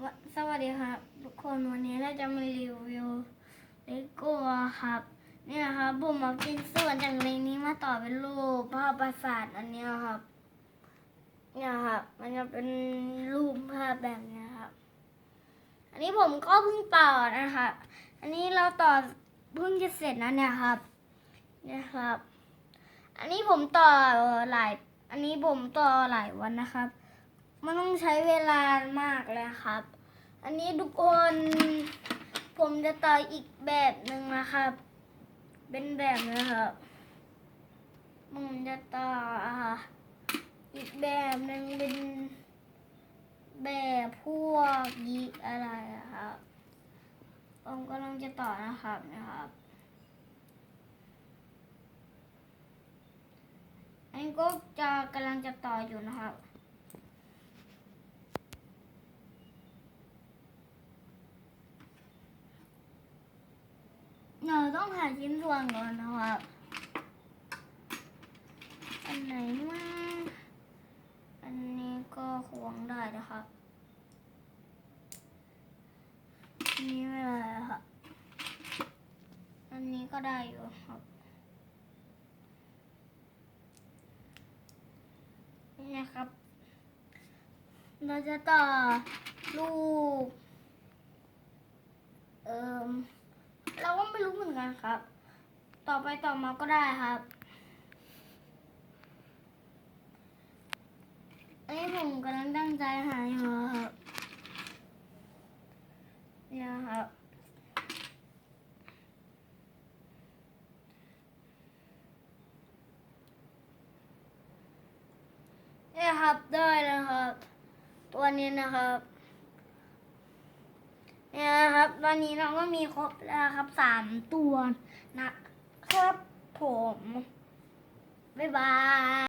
สวัสดีครับทุกคนวันนี้เราจะมารีวิวเลโก้ครับ เนี่ยครับผมมากินส่วนจากในนี้มาต่อเป็นรูปภาพประสาทอันนี้ครับ เนี่ยครับ มันจะเป็นรูปภาพแบบนี้ครับ อันนี้ผมก็เพิ่งต่อนะครับ อันนี้เราต่อเพิ่งจะเสร็จนะเนี่ยครับ เนี่ยครับ อันนี้ผมต่อหลาย อันนี้ผมต่อหลายวันนะครับ มันต้องใช้เวลามากเลยครับ อันนี้ทุกคนผมจะต่ออีกแบบหนึ่งนะครับ เป็นแบบนี้ครับผมจะต่ออ่าอีกแบบหนึ่งเป็นแบบพวกยีอะไรอะครับผมกำลังจะต่อนะครับนะครับอันนี้ก็จะกำลังจะต่ออยู่นะครับ เราต้องหาชิ้นส่วนก่อนนะครับ อันไหนมาอันนี้ก็ควงได้นะครับอันนี้ไม่ได้ครับ อันนี้ก็ได้อยู่ครับนี่นะครับ เราจะต่อลูกเอ่ม เราก็ไม่รู้เหมือนกันครับ ต่อไปต่อมาก็ได้ครับ อันนี้ผมกำลังตั้งใจหาอยู่ครับ เนี่ยครับเนี่ยครับได้แล้วครับ ตัวนี้นะครับ เนี่ยนะครับ ต อนนี้เราก็มีครบแล้วครับสามตัวนะครับผม บ๊ายบาย